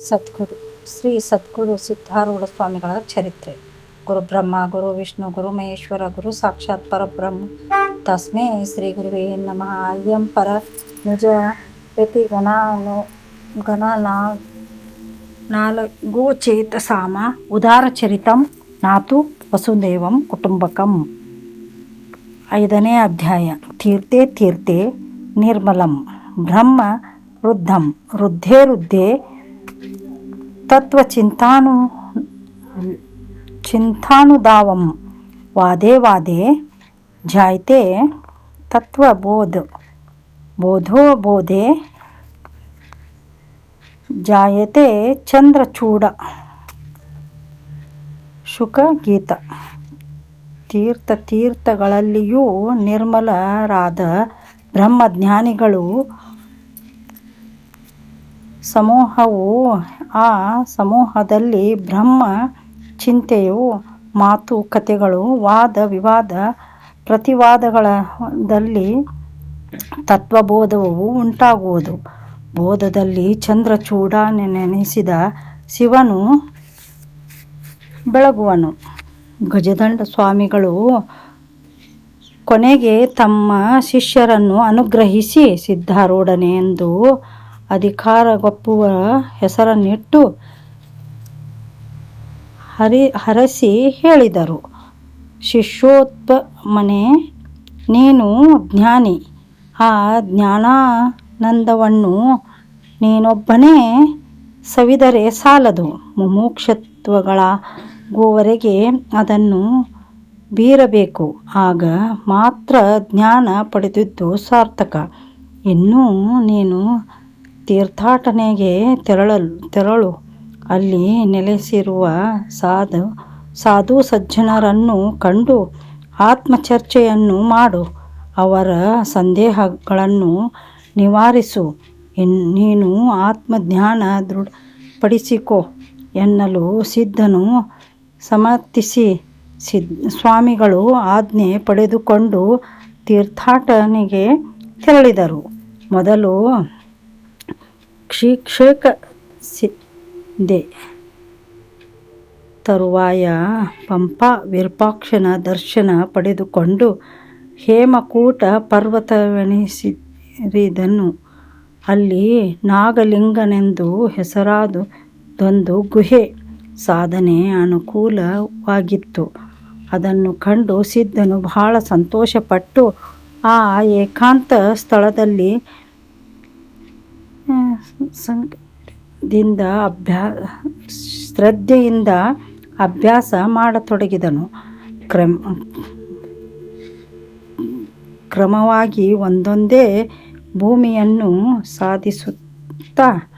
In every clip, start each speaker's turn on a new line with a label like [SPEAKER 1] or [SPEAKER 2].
[SPEAKER 1] ಸದ್ಗುರು ಶ್ರೀ ಸದ್ಗುರು ಸಿದ್ಧಾರೂಢ ಸ್ವಾಮಿಗಳ ಚರಿತ್ರೆ ಗುರು ಬ್ರಹ್ಮ ಗುರು ವಿಷ್ಣು ಗುರು ಮಹೇಶ್ವರ ಗುರು ಸಾಕ್ಷಾತ್ ಪರಬ್ರಹ್ಮ ತಸ್ಮೇ ಶ್ರೀ ಗುರುವೇ ನಮಃ ಅಯ್ಯಂ ಪರ ನಿಜ ಪ್ರತಿ ಗಣಾನು ಗಣನಾ ನಾಲ್ಕು ಚೇತಸಾಮ ಉದಾರಚರಿತಂ ನಾತು ವಸುದೇವಂ ಕುಟುಂಬಕಂ ಐದನೇ ಅಧ್ಯಾಯ ತೀರ್ಥೆ ತೀರ್ಥೆ ನಿರ್ಮಲಂ ಬ್ರಹ್ಮ ವೃದ್ಧಂ ವೃದ್ಧೇ ವೃದ್ಧೇ ತತ್ವಚಿಂತಾನು ಚಿಂತಾನುದಾವಂ. ವಾದೇ ವಾದೇ ಜಾಯತೆ ತತ್ವಬೋಧ ಬೋಧೋ. ಬೋಧೆ ಜಾಯತೆ ಚಂದ್ರಚೂಡ ಶುಕ ಗೀತ. ತೀರ್ಥ ತೀರ್ಥಗಳಲ್ಲಿಯೂ ನಿರ್ಮಲರಾದ ಬ್ರಹ್ಮಜ್ಞಾನಿಗಳು ಸಮೂಹವು ಆ ಸಮೂಹದಲ್ಲಿ ಬ್ರಹ್ಮ, ಚಿಂತೆಯು ಮಾತುಕತೆಗಳು ವಾದ, ವಿವಾದ, ಪ್ರತಿವಾದಗಳಲ್ಲಿ ತತ್ವಬೋಧವು ಉಂಟಾಗುವುದು. ಬೋಧದಲ್ಲಿ ಚಂದ್ರಚೂಡ ನೆನೆಸಿದ ಶಿವನು ಬೆಳಗುವನು. ಗಜದಂಡ ಸ್ವಾಮಿಗಳು ಕೊನೆಗೆ ತಮ್ಮ ಶಿಷ್ಯರನ್ನು ಅನುಗ್ರಹಿಸಿ ಸಿದ್ಧಾರೂಢನೆ ಎಂದು ಅಧಿಕಾರಗೊಪ್ಪುವ ಹೆಸರನ್ನಿಟ್ಟು ಹರಿ, ಹರಸಿ ಹೇಳಿದರು. ಶಿಷ್ಯೋತ್ಪಮನೆ, ನೀನು ಜ್ಞಾನಿ. ಆ ಜ್ಞಾನಾನಂದವನ್ನು ನೀನೊಬ್ಬನೇ ಸವಿದರೆ ಸಾಲದು. ಮುಮುಕ್ಷತ್ವಗಳಾಗುವವರೆಗೆ ಅದನ್ನು ಬೀರಬೇಕು. ಆಗ ಮಾತ್ರ ಜ್ಞಾನ ಪಡೆದಿದ್ದು ಸಾರ್ಥಕ. ಇನ್ನೂ ನೀನು ತೀರ್ಥಾಟನೆಗೆ ತೆರಳಲು, ತೆರಳು. ಅಲ್ಲಿ ನೆಲೆಸಿರುವ ಸಾಧು ಸಾಧು ಸಜ್ಜನರನ್ನು ಕಂಡು ಆತ್ಮಚರ್ಚೆಯನ್ನು ಮಾಡು. ಅವರ ಸಂದೇಹಗಳನ್ನು ನಿವಾರಿಸು. ನೀನು ಆತ್ಮಜ್ಞಾನ ದೃಢಪಡಿಸಿಕೊ ಎನ್ನಲು ಸಿದ್ಧನು. ಸಮರ್ಥಿಸಿ. ಸಿದ್, ಸ್ವಾಮಿಗಳು ಆಜ್ಞೆ ಪಡೆದುಕೊಂಡು ತೀರ್ಥಾಟನೆಗೆ ತೆರಳಿದರು. ಮೊದಲು ಕ್ಷಿಕ್ಷಕ ಸಿದ್ದೆ ತರುವಾಯ ಪಂಪ ವಿರೂಪಾಕ್ಷನ ದರ್ಶನ ಪಡೆದುಕೊಂಡು ಹೇಮಕೂಟ ಪರ್ವತವೆನಿಸಿರಿದನು. ಅಲ್ಲಿ ನಾಗಲಿಂಗನೆಂದು ಹೆಸರಾದದೊಂದು ಗುಹೆ ಸಾಧನೆ ಅನುಕೂಲವಾಗಿತ್ತು. ಅದನ್ನು ಕಂಡು ಸಿದ್ಧನು ಬಹಳ ಸಂತೋಷಪಟ್ಟು, ಆ ಏಕಾಂತ ಸ್ಥಳದಲ್ಲಿ ದಿಂದ ಅಭ್ಯಾಸ ಶ್ರದ್ಧೆಯಿಂದ ಅಭ್ಯಾಸ ಮಾಡತೊಡಗಿದನು. ಕ್ರಮ, ಕ್ರಮವಾಗಿ ಒಂದೊಂದೇ ಭೂಮಿಯನ್ನು ಸಾಧಿಸುತ್ತಾ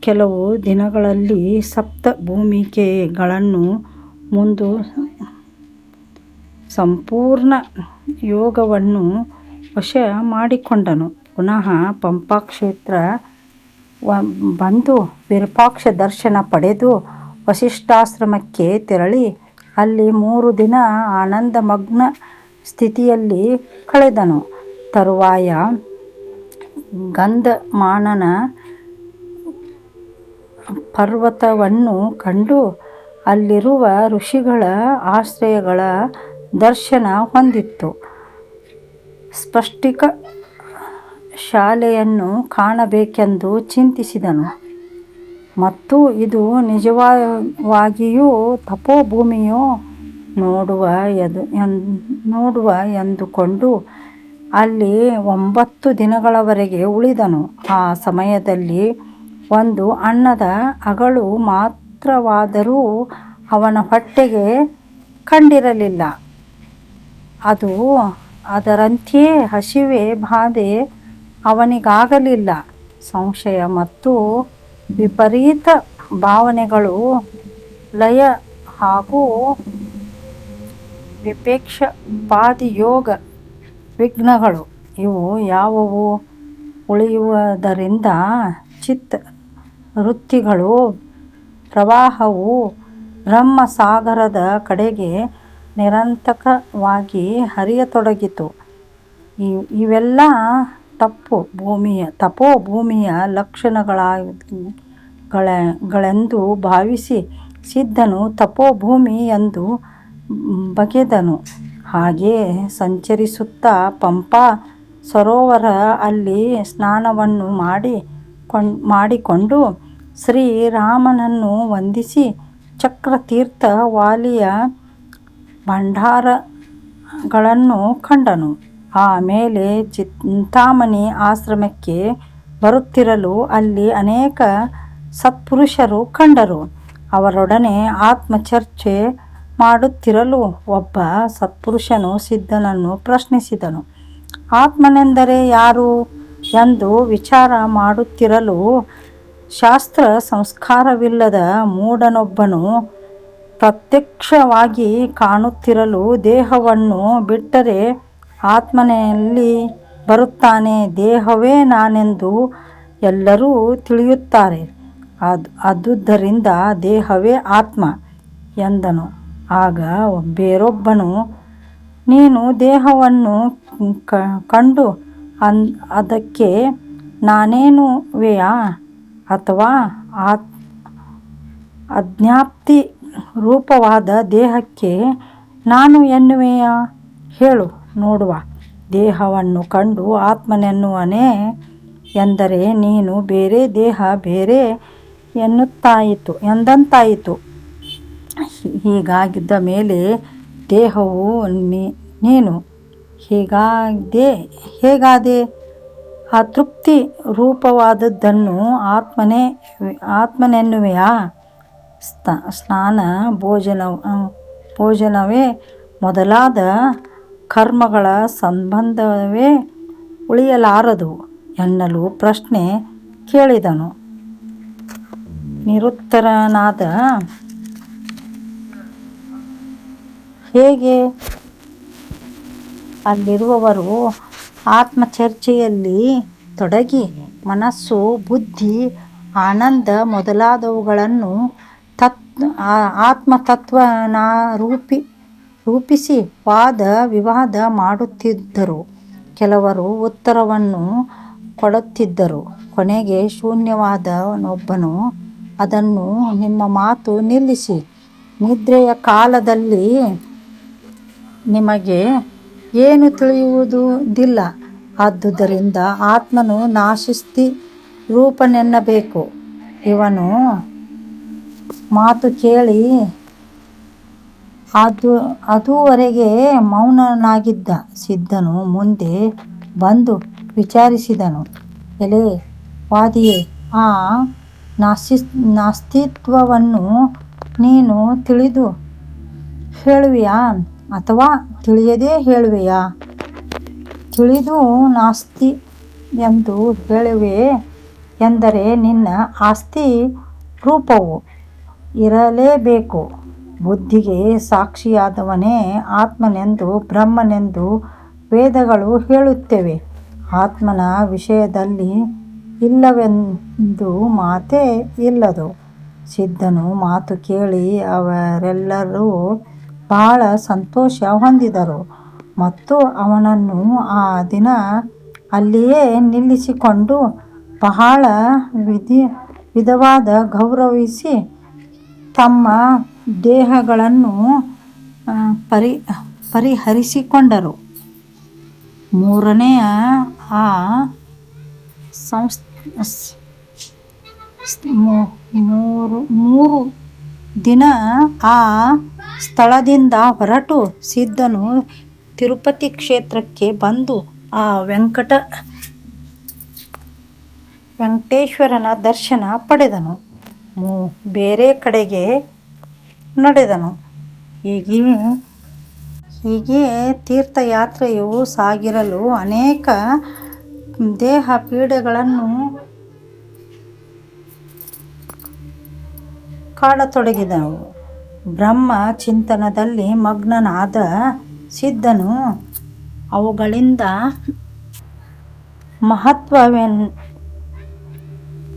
[SPEAKER 1] ಕೆಲವು ದಿನಗಳಲ್ಲಿ ಸಪ್ತ ಭೂಮಿಕೆಗಳನ್ನು ಮುಂದು ಸಂಪೂರ್ಣ ಯೋಗವನ್ನು ವಶ ಮಾಡಿಕೊಂಡನು. ಪುನಃ ಪಂಪಾಕ್ಷೇತ್ರ ಬಂದು ವಿರೂಪಾಕ್ಷ ದರ್ಶನ ಪಡೆದು ವಸಿಷ್ಠಾಶ್ರಮಕ್ಕೆ ತೆರಳಿ, ಅಲ್ಲಿ ಮೂರು ದಿನ ಆನಂದಮಗ್ನ ಸ್ಥಿತಿಯಲ್ಲಿ ಕಳೆದನು. ತರುವಾಯ ಗಂಧಮಾನನ ಪರ್ವತವನ್ನು ಕಂಡು ಅಲ್ಲಿರುವ ಋಷಿಗಳ ಆಶ್ರಯಗಳ ದರ್ಶನ ಹೊಂದಿತ್ತು. ಸ್ಪಷ್ಟಿಕ ಶಾಲೆಯನ್ನು ಕಾಣಬೇಕೆಂದು ಚಿಂತಿಸಿದನು. ಮತ್ತು ಇದು ನಿಜವಾಗಿಯೂ ತಪೋಭೂಮಿಯೋ ನೋಡುವ ಎದು ಎನ್ ನೋಡುವ ಎಂದುಕೊಂಡು ಅಲ್ಲಿ ಒಂಬತ್ತು ದಿನಗಳವರೆಗೆ ಉಳಿದನು. ಆ ಸಮಯದಲ್ಲಿ ಒಂದು ಅನ್ನದ ಅಗಳು ಮಾತ್ರವಾದರೂ ಅವನ ಹೊಟ್ಟೆಗೆ ಕಂಡಿರಲಿಲ್ಲ. ಅದು ಅದರಂತೆಯೇ ಹಸಿವೆ ಬಾಧೆ ಅವನಿಗಾಗಲಿಲ್ಲ. ಸಂಶಯ ಮತ್ತು ವಿಪರೀತ ಭಾವನೆಗಳು ಲಯ ಹಾಗೂ ವಿಪೇಕ್ಷಪಾದಿಯೋಗ ವಿಘ್ನಗಳು. ಇವು ಯಾವುವು? ಉಳಿಯುವುದರಿಂದ ಚಿತ್ತ ವೃತ್ತಿಗಳು ಪ್ರವಾಹವು ಬ್ರಹ್ಮ ಸಾಗರದ ಕಡೆಗೆ ನಿರಂತಕವಾಗಿ ಹರಿಯತೊಡಗಿತು. ಇವೆಲ್ಲ ತಪ್ಪು ಭೂಮಿಯ, ತಪೋ ಭೂಮಿಯ ಗಳೆಂದು ಭಾವಿಸಿ ಸಿದ್ಧನು ತಪೋಭೂಮಿ ಎಂದು ಬಗೆದನು. ಹಾಗೆ ಸಂಚರಿಸುತ್ತಾ ಪಂಪಾ ಸರೋವರ ಅಲ್ಲಿ ಸ್ನಾನವನ್ನು ಮಾಡಿ ಕೊಂಡ್, ಮಾಡಿಕೊಂಡು ಶ್ರೀರಾಮನನ್ನು ವಂದಿಸಿ ಚಕ್ರತೀರ್ಥ ವಾಲಿಯ ಭಂಡಾರಗಳನ್ನು ಕಂಡನು. ಆಮೇಲೆ ಚಿಂತಾಮಣಿ ಆಶ್ರಮಕ್ಕೆ ಬರುತ್ತಿರಲು ಅಲ್ಲಿ ಅನೇಕ ಸತ್ಪುರುಷರು ಕಂಡರು. ಅವರೊಡನೆ ಆತ್ಮಚರ್ಚೆ ಮಾಡುತ್ತಿರಲು ಒಬ್ಬ ಸತ್ಪುರುಷನು ಸಿದ್ಧನನ್ನು ಪ್ರಶ್ನಿಸಿದನು. ಆತ್ಮನೆಂದರೆ ಯಾರು ಎಂದು ವಿಚಾರ ಮಾಡುತ್ತಿರಲು ಶಾಸ್ತ್ರ ಸಂಸ್ಕಾರವಿಲ್ಲದ ಮೂಢನೊಬ್ಬನು ಪ್ರತ್ಯಕ್ಷವಾಗಿ ಕಾಣುತ್ತಿರಲು ದೇಹವನ್ನು ಬಿಟ್ಟರೆ ಆತ್ಮನಲ್ಲಿ ಬರುತ್ತಾನೆ, ದೇಹವೇ ನಾನೆಂದು ಎಲ್ಲರೂ ತಿಳಿಯುತ್ತಾರೆ. ಅದು, ಅದುದರಿಂದ ದೇಹವೇ ಆತ್ಮ ಎಂದನು. ಆಗ ಬೇರೊಬ್ಬನು, ನೀನು ದೇಹವನ್ನು ಕಂಡು ಅನ್, ಅದಕ್ಕೆ ನಾನೇನುವೆಯಾ? ಅಥವಾ ಆತ್, ಅಜ್ಞಾಪ್ತಿ ರೂಪವಾದ ದೇಹಕ್ಕೆ ನಾನು ಎನ್ನುವೆಯಾ? ಹೇಳು. ನೋಡುವ. ದೇಹವನ್ನು ಕಂಡು ಆತ್ಮನೆನ್ನುವನೇ ಎಂದರೆ ನೀನು ಬೇರೆ, ದೇಹ ಬೇರೆ ಎನ್ನುತ್ತಾಯಿತು, ಎಂದಂತಾಯಿತು. ಹೀಗಾಗಿದ್ದ ಮೇಲೆ ದೇಹವು ನೀನು ಹೀಗಾದೆ, ಹೇಗಾದೆ? ಆ ತೃಪ್ತಿ ರೂಪವಾದದ್ದನ್ನು ಆತ್ಮನೇ, ಆತ್ಮನೆನ್ನುವೆಯ? ಸ್ನಾನ ಭೋಜನ ಭೋಜನವೇ ಮೊದಲಾದ ಕರ್ಮಗಳ ಸಂಬಂಧವೇ ಉಳಿಯಲಾರದು ಎನ್ನಲು ಪ್ರಶ್ನೆ ಕೇಳಿದನು. ನಿರುತ್ತರನಾದ ಹೇಗೆ? ಅಲ್ಲಿರುವವರು ಆತ್ಮಚರ್ಚೆಯಲ್ಲಿ ತೊಡಗಿ ಮನಸ್ಸು, ಬುದ್ಧಿ, ಆನಂದ ಮೊದಲಾದವುಗಳನ್ನು ತತ್ ಆತ್ಮ ಆತ್ಮತತ್ವನ ರೂಪಿ ರೂಪಿಸಿ ವಾದ ವಿವಾದ ಮಾಡುತ್ತಿದ್ದರು. ಕೆಲವರು ಉತ್ತರವನ್ನು ಕೊಡುತ್ತಿದ್ದರು. ಕೊನೆಗೆ ಶೂನ್ಯವಾದನೊಬ್ಬನು, ಅದನ್ನು ನಿಮ್ಮ ಮಾತು ನಿಲ್ಲಿಸಿ. ನಿದ್ರೆಯ ಕಾಲದಲ್ಲಿ ನಿಮಗೆ ಏನು ತಿಳಿಯುವುದಿಲ್ಲ. ಆದುದರಿಂದ ಆತ್ಮನು ನಾಶಿಸ್ತಿ ರೂಪನೆನ್ನಬೇಕು. ಇವನು ಮಾತು ಕೇಳಿ ಅದು, ಅದುವರೆಗೆ ಮೌನನಾಗಿದ್ದ ಸಿದ್ಧನು ಮುಂದೆ ಬಂದು ವಿಚಾರಿಸಿದನು. ಎಲೆ, ವಾದಿಯೇ, ಆ ನಾಸ್ತಿ, ನಾಸ್ತಿತ್ವವನ್ನು ನೀನು ತಿಳಿದು ಹೇಳುವೆಯಾ ಅಥವಾ ತಿಳಿಯದೇ ಹೇಳುವೆಯಾ? ತಿಳಿದು ನಾಸ್ತಿ ಎಂದು ಹೇಳುವೆ ಎಂದರೆ ನಿನ್ನ ಆಸ್ತಿ ರೂಪವು ಇರಲೇಬೇಕು. ಬುದ್ಧಿಗೆ ಸಾಕ್ಷಿಯಾದವನೇ ಆತ್ಮನೆಂದು, ಬ್ರಹ್ಮನೆಂದು ವೇದಗಳು ಹೇಳುತ್ತವೆ. ಆತ್ಮನ ವಿಷಯದಲ್ಲಿ ಇಲ್ಲವೆಂದು ಮಾತೇ ಇಲ್ಲದು. ಸಿದ್ಧನು ಮಾತು ಕೇಳಿ ಅವರೆಲ್ಲರೂ ಬಹಳ ಸಂತೋಷ ಹೊಂದಿದರು ಮತ್ತು ಅವನನ್ನು ಆ ದಿನ ಅಲ್ಲಿಯೇ ನಿಲ್ಲಿಸಿಕೊಂಡು ಬಹಳ ವಿಧಿ, ವಿಧವಾದ ಗೌರವಿಸಿ ತಮ್ಮ ದೇಹಗಳನ್ನು ಪರಿ, ಪರಿಹರಿಸಿಕೊಂಡರು. ಮೂರನೆಯ ಆ ಸಂಸ್ ಮೂರು ಮೂರು ದಿನ ಆ ಸ್ಥಳದಿಂದ ಹೊರಟು ಸಿದ್ಧನು ತಿರುಪತಿ ಕ್ಷೇತ್ರಕ್ಕೆ ಬಂದು ಆ ವೆಂಕಟ, ವೆಂಕಟೇಶ್ವರನ ದರ್ಶನ ಪಡೆದನು. ಬೇರೆ ಕಡೆಗೆ ನಡೆದನು. ಹೀಗೆ ಹೀಗೆ ತೀರ್ಥಯಾತ್ರೆಯು ಸಾಗಿರಲು ಅನೇಕ ದೇಹ ಪೀಡೆಗಳನ್ನು ಕಾಡತೊಡಗಿದವು. ಬ್ರಹ್ಮ ಚಿಂತನದಲ್ಲಿ ಮಗ್ನನಾದ ಸಿದ್ಧನು ಅವುಗಳಿಂದ ಮಹತ್ವವೆನ್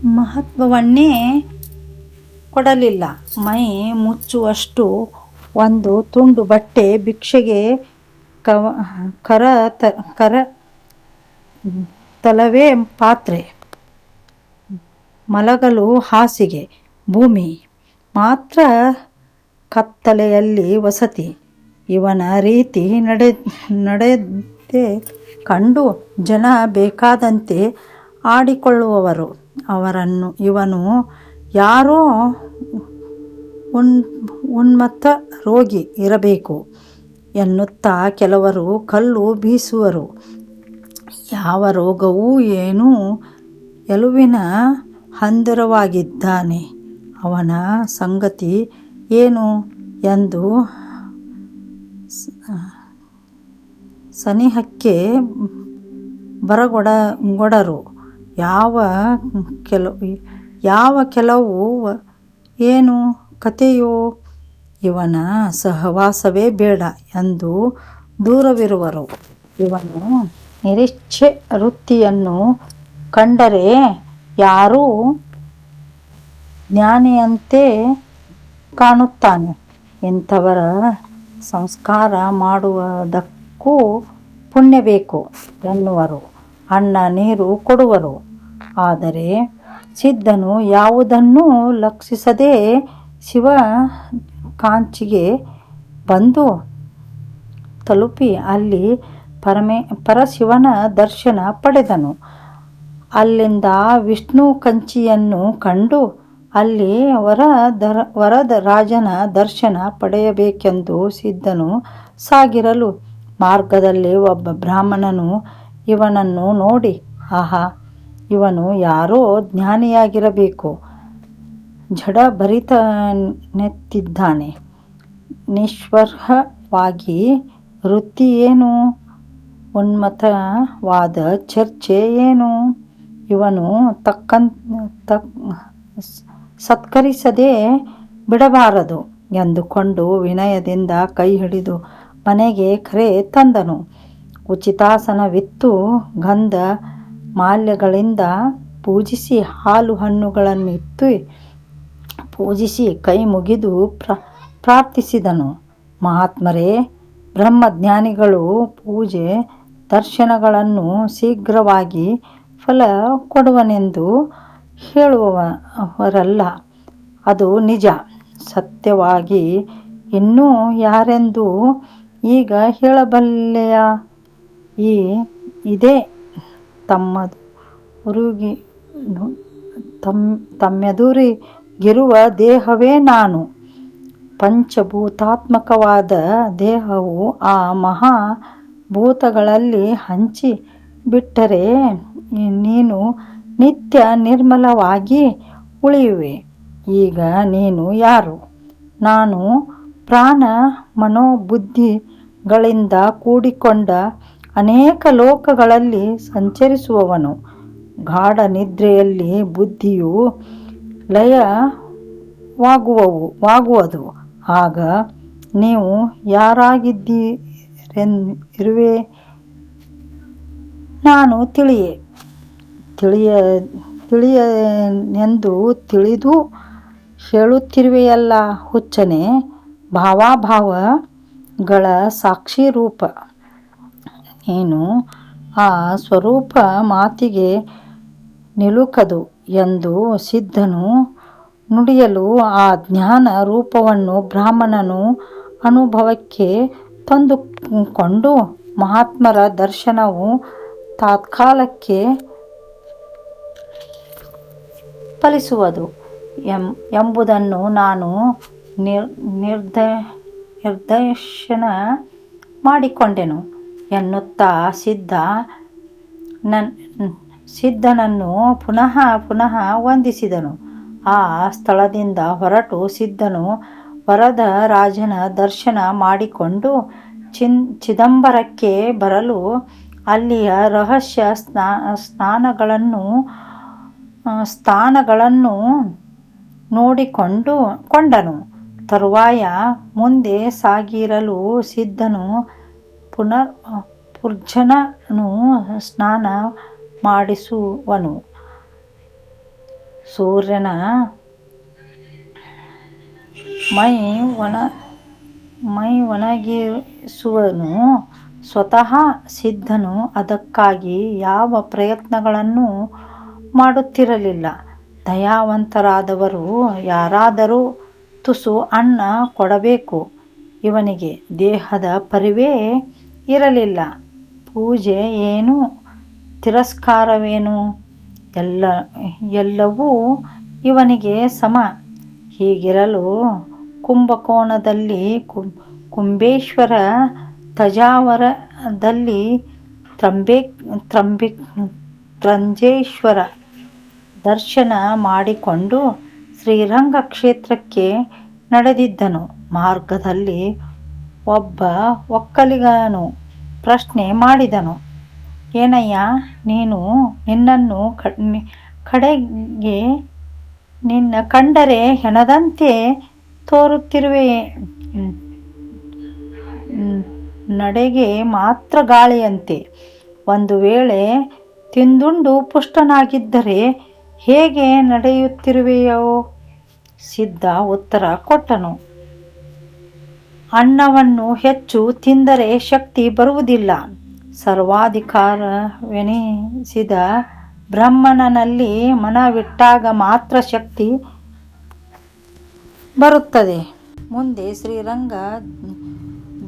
[SPEAKER 1] ಮಹತ್ವವನ್ನೇ ಕೊಡಲಿಲ್ಲ. ಮೈ ಮುಚ್ಚುವಷ್ಟು ಒಂದು ತುಂಡು ಬಟ್ಟೆ ಭಿಕ್ಷೆಗೆ ಕವ, ಕರ ಕರ ತಲವೇ ಪಾತ್ರೆ. ಮಲಗಲು ಹಾಸಿಗೆ. ಭೂಮಿ. ಮಾತ್ರ ಕತ್ತಲೆಯಲ್ಲಿ ವಸತಿ. ಇವನ ರೀತಿ ನಡೆ ನಡೆದೇ ಕಂಡು ಜನ ಬೇಕಾದಂತೆ ಆಡಿಕೊಳ್ಳುವವರು. ಅವರನ್ನು, ಇವನು ಯಾರೋ ಉನ್, ಉನ್ಮತ್ತ ರೋಗಿ ಇರಬೇಕು ಎನ್ನುತ್ತಾ ಕೆಲವರು ಕಲ್ಲು ಬೀಸುವರು. ಯಾವ ರೋಗವೂ ಏನೂ ಎಲುವಿನ ಹಂದರವಾಗಿದ್ದಾನೆ. ಅವನ ಸಂಗತಿ ಏನು ಎಂದು ಸನಿಹಕ್ಕೆ ಬರಗೊಡ, ಗೊಡರು. ಯಾವ ಕೆಲವು ಯಾವ ಕೆಲವು ಏನು ಕತೆಯೋ ಇವನ ಸಹವಾಸವೇ ಬೇಡ ಎಂದು ದೂರವಿರುವರು. ಇವನು ನಿರೀಕ್ಷೆ ವೃತ್ತಿಯನ್ನು ಕಂಡರೆ ಯಾರೂ ಜ್ಞಾನಿಯಂತೆ ಕಾಣುತ್ತಾನೆ. ಇಂಥವರ ಸಂಸ್ಕಾರ ಮಾಡುವುದಕ್ಕೂ ಪುಣ್ಯ ಬೇಕು ಎನ್ನುವರು. ಅನ್ನ, ನೀರು ಕೊಡುವರು. ಆದರೆ ಸಿದ್ಧನು ಯಾವುದನ್ನೂ ಲಕ್ಷಿಸದೆ ಶಿವ ಕಾಂಚಿಗೆ ಬಂದು ತಲುಪಿ ಅಲ್ಲಿ ಪರಮೇ ಪರಶಿವನ ದರ್ಶನ ಪಡೆದನು. ಅಲ್ಲಿಂದ ವಿಷ್ಣು ಕಂಚಿಯನ್ನು ಕಂಡು ಅಲ್ಲಿ ವರದರ ವರದ ರಾಜನ ದರ್ಶನ ಪಡೆಯಬೇಕೆಂದು ಸಿದ್ಧನು ಸಾಗಿರಲು ಮಾರ್ಗದಲ್ಲಿ ಒಬ್ಬ ಬ್ರಾಹ್ಮಣನು ಇವನನ್ನು ನೋಡಿ, ಆಹಾ ಇವನು ಯಾರೋ ಜ್ಞಾನಿಯಾಗಿರಬೇಕು. ಜಡ ಭರಿತನೆತ್ತಿದ್ದಾನೆ ನಿಸ್ವರ್ಹವಾಗಿ ವೃತ್ತಿ ಏನು? ಉನ್ಮತವಾದ ಚರ್ಚೆ ಏನು? ಇವನು ತಕ್ಕ ತಕ್, ಸತ್ಕರಿಸದೆ ಬಿಡಬಾರದು ಎಂದುಕೊಂಡು ವಿನಯದಿಂದ ಕೈ ಹಿಡಿದು ಮನೆಗೆ ಕರೆ ತಂದನು. ಉಚಿತಾಸನವಿತ್ತು, ಗಂಧ ಮಾಲ್ಯಗಳಿಂದ ಪೂಜಿಸಿ ಹಾಲು ಹಣ್ಣುಗಳನ್ನು ಹಣ್ಣುಗಳನ್ನಿತ್ತು ಪೂಜಿಸಿ ಕೈ ಮುಗಿದು ಪ್ರ, ಪ್ರಾರ್ಥಿಸಿದನು. ಮಹಾತ್ಮರೇ, ಬ್ರಹ್ಮಜ್ಞಾನಿಗಳು ಪೂಜೆ ದರ್ಶನಗಳನ್ನು ಶೀಘ್ರವಾಗಿ ಫಲ ಕೊಡುವನೆಂದು ಹೇಳುವವರಲ್ಲ. ಅದು ನಿಜ. ಸತ್ಯವಾಗಿ ಇನ್ನೂ ಯಾರೆಂದು ಈಗ ಹೇಳಬಲ್ಲೆಯ? ಈ, ಇದೇ ತಮ್ಮದು. ಉರುಗಿ ತಮ್ಮ ತಮ್ಮೆದುರಿಗಿರುವ ದೇಹವೇ ನಾನು. ಪಂಚಭೂತಾತ್ಮಕವಾದ ದೇಹವು ಆ ಮಹಾಭೂತಗಳಲ್ಲಿ ಹಂಚಿ ಬಿಟ್ಟರೆ ನೀನು ನಿತ್ಯ ನಿರ್ಮಲವಾಗಿ ಉಳಿಯುವೆ. ಈಗ ನೀನು ಯಾರು? ನಾನು ಪ್ರಾಣ ಮನೋಬುದ್ಧಿಗಳಿಂದ ಕೂಡಿಕೊಂಡ ಅನೇಕ ಲೋಕಗಳಲ್ಲಿ ಸಂಚರಿಸುವವನು. ಗಾಢ ನಿದ್ರೆಯಲ್ಲಿ ಬುದ್ಧಿಯು ಲಯವಾಗುವವು, ವಾಗುವುದು. ಆಗ ನೀವು ಯಾರಾಗಿದ್ದೀರೆನ್ ಇರುವೆ ನಾನು ತಿಳಿಯೆ, ತಿಳಿಯ, ತಿಳಿಯನೆಂದು ತಿಳಿದು ಹೇಳುತ್ತಿರುವೆಯಲ್ಲ ಹುಚ್ಚನೆ. ಭಾವಾಭಾವಗಳ ಸಾಕ್ಷಿ ರೂಪ. ನೀನು ಆ ಸ್ವರೂಪ ಮಾತಿಗೆ ನಿಲುಕದು ಎಂದು ಸಿದ್ಧನು. ನುಡಿಯಲು ಆ ಜ್ಞಾನ ರೂಪವನ್ನು ಬ್ರಾಹ್ಮಣನು ಅನುಭವಕ್ಕೆ ತಂದುಕೊಂಡು ಮಹಾತ್ಮರ ದರ್ಶನವು ತಾತ್ಕಾಲಕ್ಕೆ ಫಲಿಸುವುದು ಎಂಬುದನ್ನು ನಾನು ನಿರ್ ನಿರ್ದ ನಿರ್ದೇಶನ ಮಾಡಿಕೊಂಡೆನು. ಎನ್ನುತ್ತಾ ಸಿದ್ಧ ನನ್, ಸಿದ್ಧನನ್ನು ಪುನಃ ಪುನಃ ವಂದಿಸಿದನು. ಆ ಸ್ಥಳದಿಂದ ಹೊರಟು ಸಿದ್ಧನು ವರದ ರಾಜನ ದರ್ಶನ ಮಾಡಿಕೊಂಡು ಚಿನ್, ಚಿದಂಬರಕ್ಕೆ ಬರಲು ಅಲ್ಲಿಯ ರಹಸ್ಯ ಸ್ನಾ, ಸ್ನಾನಗಳನ್ನು ಸ್ಥಾನಗಳನ್ನು ನೋಡಿಕೊಂಡು ಕೊಂಡನು. ತರುವಾಯ ಮುಂದೆ ಸಾಗಿರಲು ಸಿದ್ಧನು ಪುನರ್ ಪುರ್ಜನನು ಸ್ನಾನ ಮಾಡಿಸುವನು. ಸೂರ್ಯನ ಮೈ ಒಣ, ಮೈ ಒಣಗಿಸುವನು, ಸ್ವತಃ ಸಿದ್ಧನು, ಅದಕ್ಕಾಗಿ ಯಾವ ಪ್ರಯತ್ನಗಳನ್ನು ಮಾಡುತ್ತಿರಲಿಲ್ಲ. ದಯಾವಂತರಾದವರು ಯಾರಾದರೂ ತುಸು ಅನ್ನ ಕೊಡಬೇಕು. ಇವನಿಗೆ ದೇಹದ ಪರಿವೇ ಇರಲಿಲ್ಲ. ಪೂಜೆ ಏನು? ತಿರಸ್ಕಾರವೇನು? ಎಲ್ಲ, ಎಲ್ಲವೂ ಇವನಿಗೆ ಸಮ. ಹೀಗಿರಲು ಕುಂಭಕೋಣದಲ್ಲಿ ಕುಂ ಕುಂಬೇಶ್ವರ ತಜಾವರದಲ್ಲಿ ತ್ರಂಬೆ, ತ್ರಂಬಿ, ತ್ರಂಜೇಶ್ವರ ದರ್ಶನ ಮಾಡಿಕೊಂಡು ಶ್ರೀರಂಗ ಕ್ಷೇತ್ರಕ್ಕೆ ನಡೆದಿದ್ದನು. ಮಾರ್ಗದಲ್ಲಿ ಒಬ್ಬ ಒಕ್ಕಲಿಗನು ಪ್ರಶ್ನೆ ಮಾಡಿದನು, ಏನಯ್ಯ, ನೀನು ನಿನ್ನನ್ನು ಕಡೆಗೆ ನಿನ್ನ ಕಂಡರೆ ಹೆಣದಂತೆ ತೋರುತ್ತಿರುವೆ. ನಡೆಗೆ ಮಾತ್ರ ಗಾಳಿಯಂತೆ. ಒಂದು ವೇಳೆ ತಿಂದುಂಡು ಪುಷ್ಟನಾಗಿದ್ದರೆ ಹೇಗೆ ನಡೆಯುತ್ತಿರುವೆಯೋ? ಸಿದ್ಧ ಉತ್ತರ ಕೊಟ್ಟನು. ಅನ್ನವನ್ನು ಹೆಚ್ಚು ತಿಂದರೆ ಶಕ್ತಿ ಬರುವುದಿಲ್ಲ. ಸರ್ವಾಧಿಕಾರವೆನಿಸಿದ ಬ್ರಹ್ಮನಲ್ಲಿ ಮನವಿಟ್ಟಾಗ ಮಾತ್ರ ಶಕ್ತಿ ಬರುತ್ತದೆ. ಮುಂದೆ ಶ್ರೀರಂಗ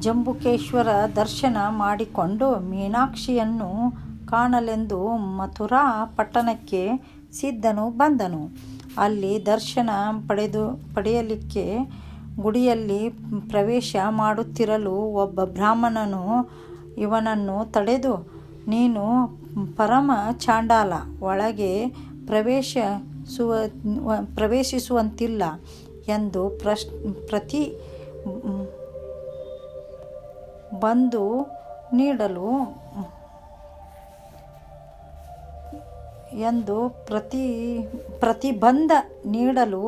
[SPEAKER 1] ಜಂಬುಕೇಶ್ವರ ದರ್ಶನ ಮಾಡಿಕೊಂಡು ಮೀನಾಕ್ಷಿಯನ್ನು ಕಾಣಲೆಂದು ಮಥುರಾ ಪಟ್ಟಣಕ್ಕೆ ಸಿದ್ಧನು ಬಂದನು. ಅಲ್ಲಿ ದರ್ಶನ ಪಡೆದು, ಪಡೆಯಲಿಕ್ಕೆ ಗುಡಿಯಲ್ಲಿ ಪ್ರವೇಶ ಮಾಡುತ್ತಿರಲು ಒಬ್ಬ ಬ್ರಾಹ್ಮಣನು ಇವನನ್ನು ತಡೆದು, ನೀನು ಪರಮ ಚಾಂಡಾಲ, ಒಳಗೆ ಪ್ರವೇಶಿಸುವ, ಪ್ರವೇಶಿಸುವಂತಿಲ್ಲ ಎಂದು ಪ್ರಶ್, ಪ್ರತಿ ಬಂದು ನೀಡಲು ಎಂದು ಪ್ರತಿ, ಪ್ರತಿಬಂಧ ನೀಡಲು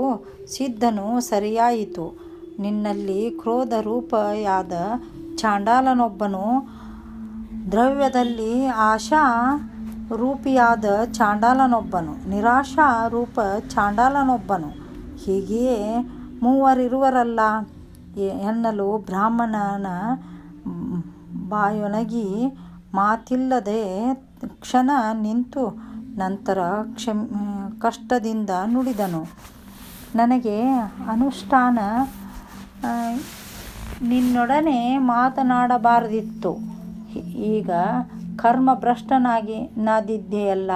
[SPEAKER 1] ಸಿದ್ಧನು ಸರಿಯಾಯಿತು. ನಿನ್ನಲ್ಲಿ ಕ್ರೋಧ ರೂಪಯಾದ ಚಾಂಡಾಲನೊಬ್ಬನು ದ್ರವ್ಯದಲ್ಲಿ ಆಶಾ ರೂಪಿಯಾದ ಚಾಂಡಾಲನೊಬ್ಬನು, ನಿರಾಶಾ ರೂಪ ಚಾಂಡಾಲನೊಬ್ಬನು. ಹೀಗೆಯೇ ಮೂವರಿರುವರಲ್ಲ ಎನ್ನಲು ಬ್ರಾಹ್ಮಣನ ಬಾಯೊಣಗಿ ಮಾತಿಲ್ಲದೆ ಕ್ಷಣ ನಿಂತು ನಂತರ ಕ್ಷಮ್, ಕಷ್ಟದಿಂದ ನುಡಿದನು. ನನಗೆ ಅನುಷ್ಠಾನ ನಿನ್ನೊಡನೆ ಮಾತನಾಡಬಾರದಿತ್ತು. ಈಗ ಕರ್ಮಭ್ರಷ್ಟನಾಗಿ ನಾದಿದ್ದೆಯಲ್ಲ.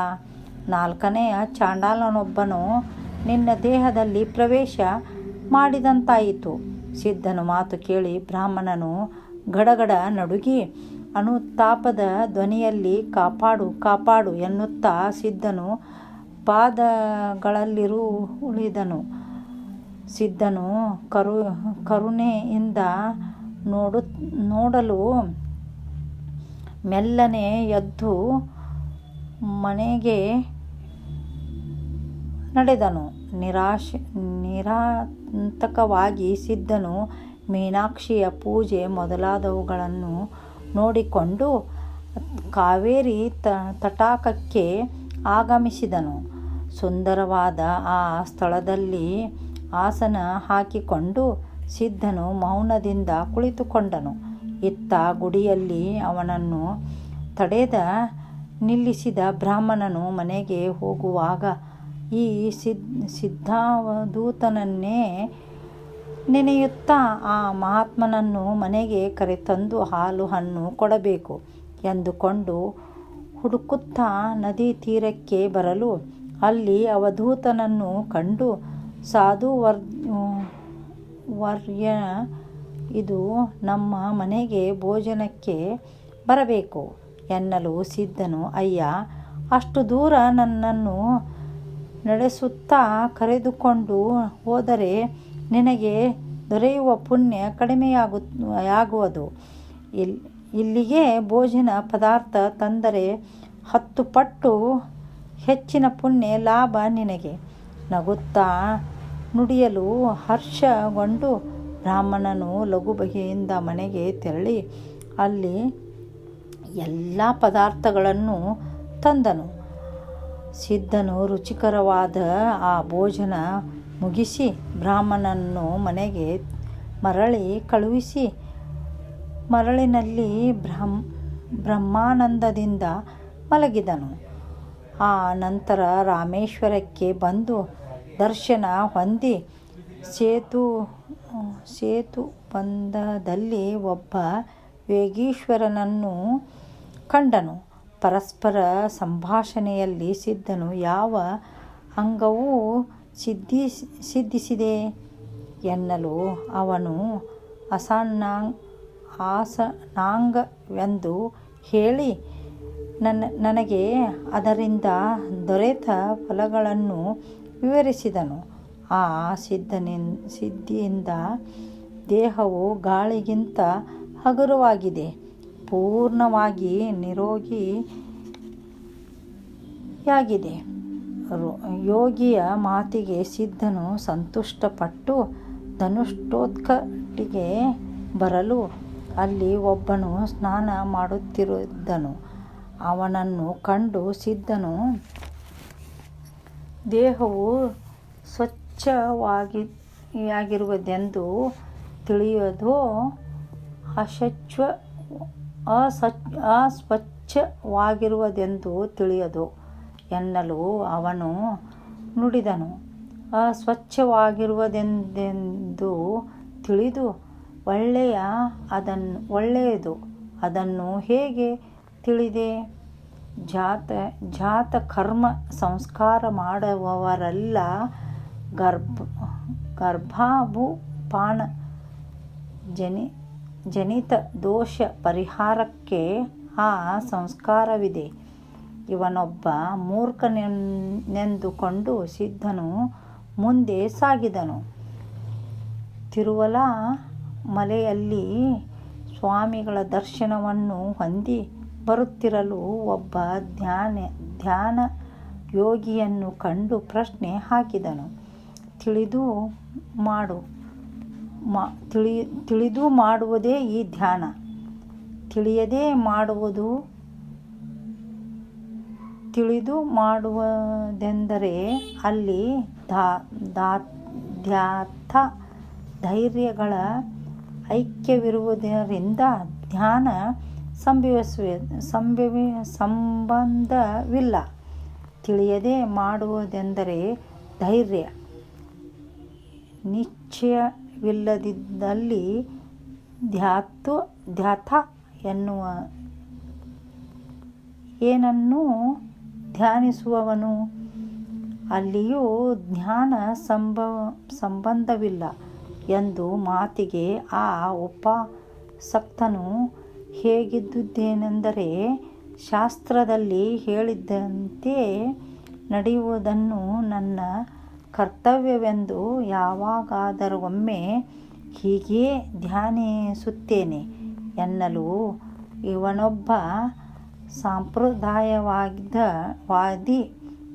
[SPEAKER 1] ನಾಲ್ಕನೆಯ ಚಾಂಡಾಲನೊಬ್ಬನು ನಿನ್ನ ದೇಹದಲ್ಲಿ ಪ್ರವೇಶ ಮಾಡಿದಂತಾಯಿತು. ಸಿದ್ಧನು ಮಾತು ಕೇಳಿ ಬ್ರಾಹ್ಮಣನು ಗಡಗಡ ನಡುಗಿ ಅನುತಾಪದ ಧ್ವನಿಯಲ್ಲಿ ಕಾಪಾಡು ಕಾಪಾಡು ಎನ್ನುತ್ತಾ ಸಿದ್ಧನು ಪಾದಗಳಲ್ಲಿರು ಉಳಿದನು ಸಿದ್ಧನು ಕರು, ಕರುಣೆಯಿಂದ ನೋಡು, ನೋಡಲು ಮೆಲ್ಲನೆ ಎದ್ದು ಮನೆಗೆ ನಡೆದನು. ನಿರಾಶ, ನಿರಾಂತಕವಾಗಿ ಸಿದ್ಧನು ಮೀನಾಕ್ಷಿಯ ಪೂಜೆ ಮೊದಲಾದವುಗಳನ್ನು ನೋಡಿಕೊಂಡು ಕಾವೇರಿ ತ, ತಟಾಕಕ್ಕೆ ಆಗಮಿಸಿದನು. ಸುಂದರವಾದ ಆ ಸ್ಥಳದಲ್ಲಿ ಆಸನ ಹಾಕಿಕೊಂಡು ಸಿದ್ಧನು ಮೌನದಿಂದ ಕುಳಿತುಕೊಂಡನು. ಇತ್ತ ಗುಡಿಯಲ್ಲಿ ಅವನನ್ನು ತಡೆದ ನಿಲ್ಲಿಸಿದ ಬ್ರಾಹ್ಮಣನು ಮನೆಗೆ ಹೋಗುವಾಗ ಈ ಸಿದ್, ಸಿದ್ಧಾವಧೂತನನ್ನೇ ನೆನೆಯುತ್ತಾ ಆ ಮಹಾತ್ಮನನ್ನು ಮನೆಗೆ ಕರೆತಂದು ಹಾಲು ಹಣ್ಣು ಕೊಡಬೇಕು ಎಂದುಕೊಂಡು ಹುಡುಕುತ್ತಾ ನದಿ ತೀರಕ್ಕೆ ಬರಲು ಅಲ್ಲಿ ಅವಧೂತನನ್ನು ಕಂಡು ಸಾಧು ವರ್ ವರ್ಯ, ಇದು ನಮ್ಮ ಮನೆಗೆ ಭೋಜನಕ್ಕೆ ಬರಬೇಕು ಎನ್ನಲು ಸಿದ್ಧನು, ಅಯ್ಯ, ಅಷ್ಟು ದೂರ ನನ್ನನ್ನು ನಡೆಸುತ್ತಾ ಕರೆದುಕೊಂಡು ಹೋದರೆ ನಿನಗೆ ದೊರೆಯುವ ಪುಣ್ಯ ಕಡಿಮೆಯಾಗು ಆಗುವುದು ಇಲ್ಲಿ ಇಲ್ಲಿಗೆ ಭೋಜನ ಪದಾರ್ಥ ತಂದರೆ ಹತ್ತು ಪಟ್ಟು ಹೆಚ್ಚಿನ ಪುಣ್ಯ ಲಾಭ ನಿನಗೆ. ನಗುತ್ತಾ ನುಡಿಯಲು ಹರ್ಷಗೊಂಡು ಬ್ರಾಹ್ಮಣನು ಲಘು ಬಗೆಯಿಂದ ಮನೆಗೆ ತೆರಳಿ ಅಲ್ಲಿ ಎಲ್ಲ ಪದಾರ್ಥಗಳನ್ನು ತಂದನು. ಸಿದ್ಧನು ರುಚಿಕರವಾದ ಆ ಭೋಜನ ಮುಗಿಸಿ ಬ್ರಾಹ್ಮಣನನ್ನು ಮನೆಗೆ ಮರಳಿ ಕಳುಹಿಸಿ, ಮರಳಿನಲ್ಲಿ ಬ್ರಹ್ಮ, ಬ್ರಹ್ಮಾನಂದದಿಂದ ಮಲಗಿದನು. ಆ ನಂತರ ರಾಮೇಶ್ವರಕ್ಕೆ ಬಂದು ದರ್ಶನ ಹೊಂದಿ ಸೇತು ಸೇತುಬಂಧದಲ್ಲಿ ಒಬ್ಬ ವೇಗೀಶ್ವರನನ್ನು ಕಂಡನು. ಪರಸ್ಪರ ಸಂಭಾಷಣೆಯಲ್ಲಿ ಸಿದ್ಧನು, ಯಾವ ಅಂಗವು ಸಿದ್ಧಿಸಿದೆ ಎನ್ನಲು ಅವನು ಆಸನಾಂಗವೆಂದು ಹೇಳಿ ನನಗೆ ಅದರಿಂದ ದೊರೆತ ಫಲಗಳನ್ನು ವಿವರಿಸಿದನು. ಆ ಸಿದ್ಧಿಯಿಂದ ದೇಹವು ಗಾಳಿಗಿಂತ ಹಗುರವಾಗಿದೆ, ಪೂರ್ಣವಾಗಿ ನಿರೋಗಿಯಾಗಿದೆ. ಯೋಗಿಯ ಮಾತಿಗೆ ಸಿದ್ಧನು ಸಂತುಷ್ಟಪಟ್ಟು ಧನುಷ್ಟೋತ್ಕಟಿಗೆ ಬರಲು ಅಲ್ಲಿ ಒಬ್ಬನು ಸ್ನಾನ ಮಾಡುತ್ತಿದ್ದನು. ಅವನನ್ನು ಕಂಡು ಸಿದ್ಧನು ದೇಹವು ಸ್ವಚ್ಛವಾಗಿ ಯಾಗಿರುದೆಂದು ತಿಳಿಯದೋ ಅಸ್ವಚ್ಛವಾಗಿರುವುದೆಂದು ತಿಳಿಯದು ಎನ್ನಲು ಅವನು ನುಡಿದನು, ಅಸ್ವಚ್ಛವಾಗಿರುವುದೆಂದೆಂದು ತಿಳಿದು ಒಳ್ಳೆಯ ಅದನ್ನು ಒಳ್ಳೆಯದು. ಅದನ್ನು ಹೇಗೆ ತಿಳಿದೆ. ಜಾತಕರ್ಮ ಸಂಸ್ಕಾರ ಮಾಡುವವರೆಲ್ಲ ಗರ್ಭ ಗರ್ಭಾಭುಪಾನ ಜನಿತ ದೋಷ ಪರಿಹಾರಕ್ಕೆ ಆ ಸಂಸ್ಕಾರವಿದೆ. ಇವನೊಬ್ಬ ಮೂರ್ಖನೆಂದುಕೊಂಡು ಸಿದ್ಧನು, ಮುಂದೆ ಸಾಗಿದನು. ತಿರುವಲ ಮಲೆಯಲ್ಲಿ ಸ್ವಾಮಿಗಳ ದರ್ಶನವನ್ನು ಹೊಂದಿ ಬರುತ್ತಿರಲು ಒಬ್ಬ ಧ್ಯಾನ ಯೋಗಿಯನ್ನು ಕಂಡು ಪ್ರಶ್ನೆ ಹಾಕಿದನು. ತಿಳಿದು ಮಾಡು, ಮ ತಿಳಿದು ಮಾಡುವುದೇ ಈ ಧ್ಯಾನ. ತಿಳಿಯದೇ ಮಾಡುವುದು, ತಿಳಿದು ಮಾಡುವುದೆಂದರೆ ಅಲ್ಲಿ ಧ್ಯಾತ ಧೈರ್ಯಗಳ ಐಕ್ಯವಿರುವುದರಿಂದ ಧ್ಯಾನ ಸಂಬಂಧವಿಲ್ಲ. ತಿಳಿಯದೆ ಮಾಡುವುದೆಂದರೆ ಧೈರ್ಯ ನಿಶ್ಚಯವಿಲ್ಲದಿದ್ದಲ್ಲಿ ಧ್ಯಾತ ಎನ್ನುವ, ಏನನ್ನು ಧ್ಯಾನಿಸುವವನು ಅಲ್ಲಿಯೂ ಸಂಭವ, ಸಂಬಂಧವಿಲ್ಲ ಎಂದು ಮಾತಿಗೆ ಆ ಉಪಾಸಕನು ಹೇಳಿದ್ದುದೇನೆಂದರೆ, ಶಾಸ್ತ್ರದಲ್ಲಿ ಹೇಳಿದ್ದಂತೆ ನಡೆಯುವುದನ್ನು ನನ್ನ ಕರ್ತವ್ಯವೆಂದು ಯಾವಾಗಾದರೂ ಒಮ್ಮೆ ಹೀಗೆ ಧ್ಯಾನಿಸುತ್ತೇನೆ ಎನ್ನಲು ಇವನೊಬ್ಬ ಸಾಂಪ್ರದಾಯವಾಗಿದ್ದ ವಾದಿ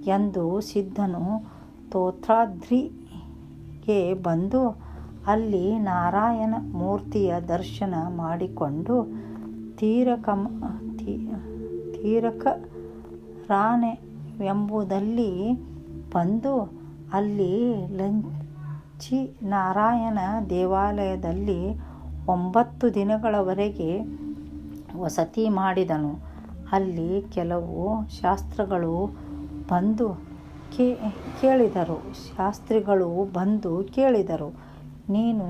[SPEAKER 1] ಎಂದು ಸಿದ್ಧನು ತೋತ್ರಾದ್ರಿಗೆ ಬಂದು ಅಲ್ಲಿ ನಾರಾಯಣ ಮೂರ್ತಿಯ ದರ್ಶನ ಮಾಡಿಕೊಂಡು ತಿರಕರಾನೆಂಬುದಲ್ಲಿ ಬಂದು ಅಲ್ಲಿ ಲಕ್ಷ್ಮೀನಾರಾಯಣ ದೇವಾಲಯದಲ್ಲಿ ಒಂಬತ್ತು ದಿನಗಳವರೆಗೆ ವಸತಿ ಮಾಡಿದನು. ಅಲ್ಲಿ ಕೆಲವು ಶಾಸ್ತ್ರಗಳು ಬಂದು ಕೇಳಿದರು ಶಾಸ್ತ್ರಿಗಳು ಬಂದು ಕೇಳಿದರು, ನೀನು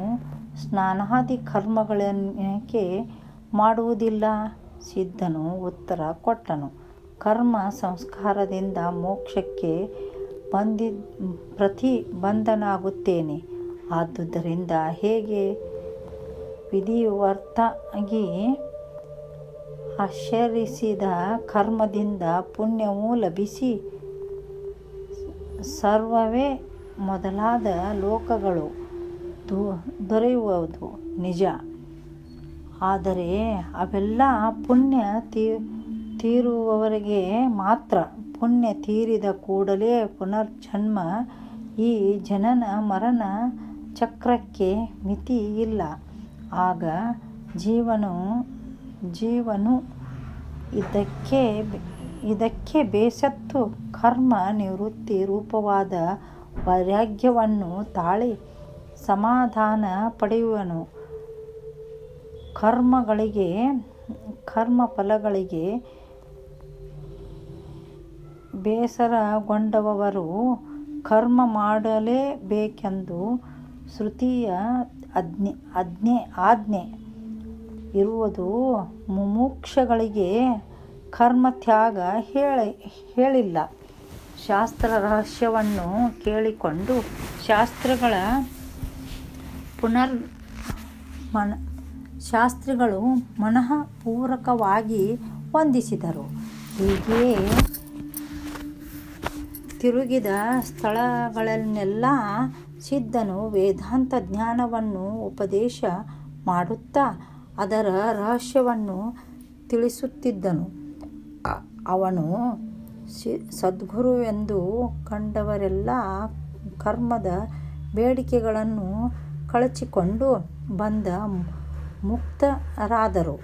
[SPEAKER 1] ಸ್ನಾನಾದಿ ಕರ್ಮಗಳೇಕೆ ಮಾಡುವುದಿಲ್ಲ. ಸಿದ್ಧನು ಉತ್ತರ ಕೊಟ್ಟನು, ಕರ್ಮ ಸಂಸ್ಕಾರದಿಂದ ಮೋಕ್ಷಕ್ಕೆ ಬಂದಿ ಪ್ರತಿಬದ್ಧನಾಗುತ್ತೇನೆ. ಆದುದರಿಂದ ಹೇಗೆ ವಿಧಿವರ್ತಾಗಿ ಆಚರಿಸಿದ ಕರ್ಮದಿಂದ ಪುಣ್ಯವು ಲಭಿಸಿ ಸರ್ವವೇ ಮೊದಲಾದ ಲೋಕಗಳು ದೊರೆಯುವುದು ನಿಜ. ಆದರೆ ಅವೆಲ್ಲ ಪುಣ್ಯ ತೀರುವವರಿಗೆ ಮಾತ್ರ. ಪುಣ್ಯ ತೀರಿದ ಕೂಡಲೇ ಪುನರ್ಜನ್ಮ. ಈ ಜನನ ಮರಣ ಚಕ್ರಕ್ಕೆ ಮಿತಿ ಇಲ್ಲ. ಆಗ ಜೀವನು ಜೀವನು ಇದಕ್ಕೆ ಬೇಸತ್ತು ಕರ್ಮ ನಿವೃತ್ತಿ ರೂಪವಾದ ವೈರಾಗ್ಯವನ್ನು ತಾಳಿ ಸಮಾಧಾನ ಪಡೆಯುವನು. ಕರ್ಮಫಲಗಳಿಗೆ ಬೇಸರಗೊಂಡವರು ಕರ್ಮ ಮಾಡಲೇಬೇಕೆಂದು ಶ್ರುತಿಯ ಅಜ್ಞೆ ಆಜ್ಞೆ ಆಜ್ಞೆ ಇರುವುದು ಮುಮುಕ್ಷಗಳಿಗೆ ಕರ್ಮತ್ಯಾಗ ಹೇಳಿ, ಹೇಳಿಲ್ಲ. ಶಾಸ್ತ್ರ ರಹಸ್ಯವನ್ನು ಕೇಳಿಕೊಂಡು ಶಾಸ್ತ್ರಗಳ ಪುನರ್ ಮನ ಶಾಸ್ತ್ರಿಗಳು ಮನಃಪೂರ್ವಕವಾಗಿ ವಂದಿಸಿದರು. ಹೀಗೆಯೇ ತಿರುಗಿದ ಸ್ಥಳಗಳನ್ನೆಲ್ಲ ಸಿದ್ಧನು ವೇದಾಂತ ಜ್ಞಾನವನ್ನು ಉಪದೇಶ ಮಾಡುತ್ತಾ ಅದರ ರಹಸ್ಯವನ್ನು ತಿಳಿಸುತ್ತಿದ್ದನು. ಅವನು ಸದ್ಗುರು ಸದ್ಗುರುವೆಂದು ಕಂಡವರೆಲ್ಲ ಕರ್ಮದ ಬೇಡಿಕೆಗಳನ್ನು ಕಳಚಿಕೊಂಡು ಬಂದ ಮುಕ್ತರಾದರು.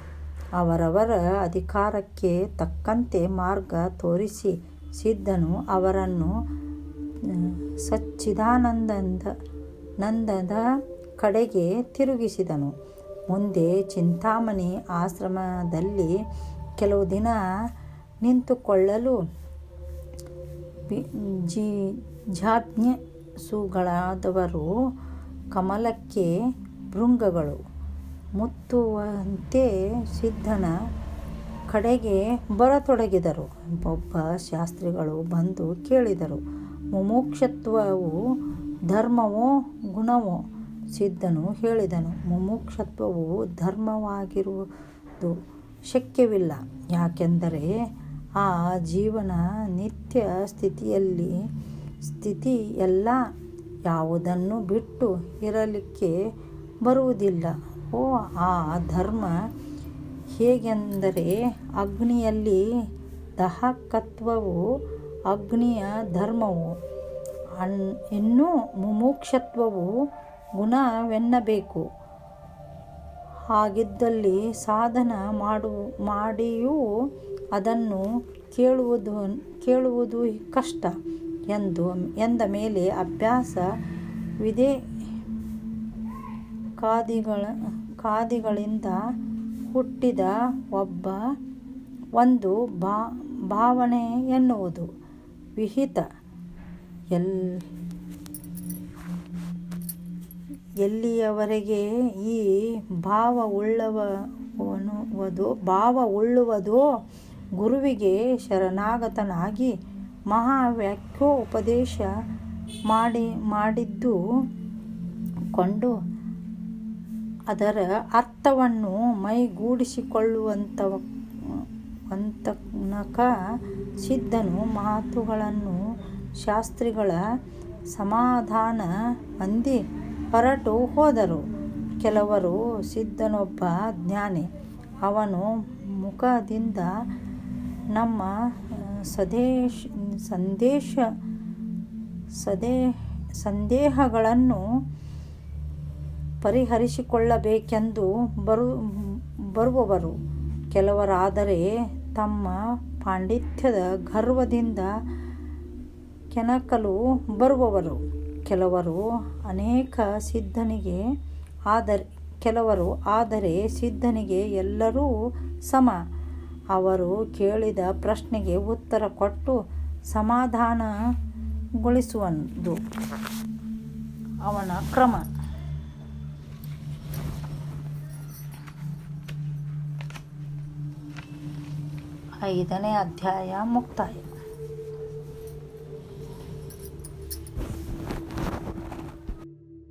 [SPEAKER 1] ಅವರವರ ಅಧಿಕಾರಕ್ಕೆ ತಕ್ಕಂತೆ ಮಾರ್ಗ ತೋರಿಸಿ ಸಿದ್ಧನು ಅವರನ್ನು ಸಚ್ಚಿದಾನಂದ ನಂದದ ಕಡೆಗೆ ತಿರುಗಿಸಿದನು. ಮುಂದೆ ಚಿಂತಾಮಣಿ ಆಶ್ರಮದಲ್ಲಿ ಕೆಲವು ದಿನ ನಿಂತುಕೊಳ್ಳಲು ಜಿ ಜಾಜ್ಞಸುಗಳಾದವರು ಕಮಲಕ್ಕೆ ಭೃಂಗಗಳು. ಮುತ್ತುವಂತೆ ಸಿದ್ಧನ ಕಡೆಗೆ ಬರತೊಡಗಿದರು. ಒಬ್ಬ ಶಾಸ್ತ್ರಿಗಳು ಬಂದು ಕೇಳಿದರು, ಮುಮೋಕ್ಷತ್ವವು ಧರ್ಮವೋ ಗುಣವೋ? ಸಿದ್ಧನು ಹೇಳಿದನು, ಮುಮೋಕ್ಷತ್ವವು ಧರ್ಮವಾಗಿರುವುದು ಶಕ್ಯವಿಲ್ಲ. ಯಾಕೆಂದರೆ ಆ ಜೀವನ ನಿತ್ಯ ಸ್ಥಿತಿಯಲ್ಲಿ ಸ್ಥಿತಿ ಎಲ್ಲ ಯಾವುದನ್ನು ಬಿಟ್ಟು ಇರಲಿಕ್ಕೆ ಬರುವುದಿಲ್ಲ. ಓ, ಆ ಧರ್ಮ ಹೇಗೆಂದರೆ ಅಗ್ನಿಯಲ್ಲಿ ದಹಕತ್ವವು ಅಗ್ನಿಯ ಧರ್ಮವು. ಅನ್ ಇನ್ನೂ ಮುಮುಕ್ಷತ್ವವು ಗುಣವೆನ್ನಬೇಕು. ಹಾಗಿದ್ದಲ್ಲಿ ಸಾಧನ ಮಾಡು, ಮಾಡಿಯೂ ಅದನ್ನು ಕೇಳುವುದು ಕೇಳುವುದು ಕಷ್ಟ ಎಂದು, ಎಂದ ಮೇಲೆ ಅಭ್ಯಾಸ ವಿಧೇ ಕಾದಿಗಳ ಕಾದಿಗಳಿಂದ ಹುಟ್ಟಿದ ಒಬ್ಬ ಒಂದು ಭಾವನೆ ಎನ್ನುವುದು. ವಿಹಿತ. ಎಲ್, ಎಲ್ಲಿಯವರೆಗೆ ಈ ಭಾವ ಉಳ್ಳವನುವುದು ಭಾವ ಉಳ್ಳುವುದೋ ಗುರುವಿಗೆ ಶರಣಾಗತನಾಗಿ ಮಹಾವಾಕ್ಯೋಪದೇಶ ಮಾಡಿ, ಮಾಡಿದ್ದು ಕೊಂಡು ಅದರ ಅರ್ಥವನ್ನು ಮೈಗೂಡಿಸಿಕೊಳ್ಳುವಂತವಂತನಕ ಸಿದ್ಧನು ಮಾತುಗಳನ್ನು ಶಾಸ್ತ್ರಿಗಳ ಸಮಾಧಾನ ಹೊಂದಿ ಹೊರಟು ಹೋದರು. ಕೆಲವರು, ಸಿದ್ಧನೊಬ್ಬ ಜ್ಞಾನಿ, ಅವನು ಮುಖದಿಂದ ನಮ್ಮ, ಸದೇಶ ಸಂದೇಶ ಸದೇ ಸಂದೇಹಗಳನ್ನು ಪರಿಹರಿಸಿಕೊಳ್ಳಬೇಕೆಂದು ಬರು, ಬರುವವರು. ಕೆಲವರಾದರೆ ತಮ್ಮ ಪಾಂಡಿತ್ಯದ ಗರ್ವದಿಂದ ಕೆಣಕಲು ಬರುವವರು. ಕೆಲವರು ಅನೇಕ ಸಿದ್ಧನಿಗೆ ಆದರೆ, ಕೆಲವರು ಆದರೆ ಸಿದ್ಧನಿಗೆ ಎಲ್ಲರೂ ಸಮ. ಅವರು ಕೇಳಿದ ಪ್ರಶ್ನೆಗೆ ಉತ್ತರ ಕೊಟ್ಟು ಸಮಾಧಾನಗೊಳಿಸುವುದು. ಅವನ ಕ್ರಮ. ಐದನೇ ಅಧ್ಯಾಯ ಮುಕ್ತಾಯ.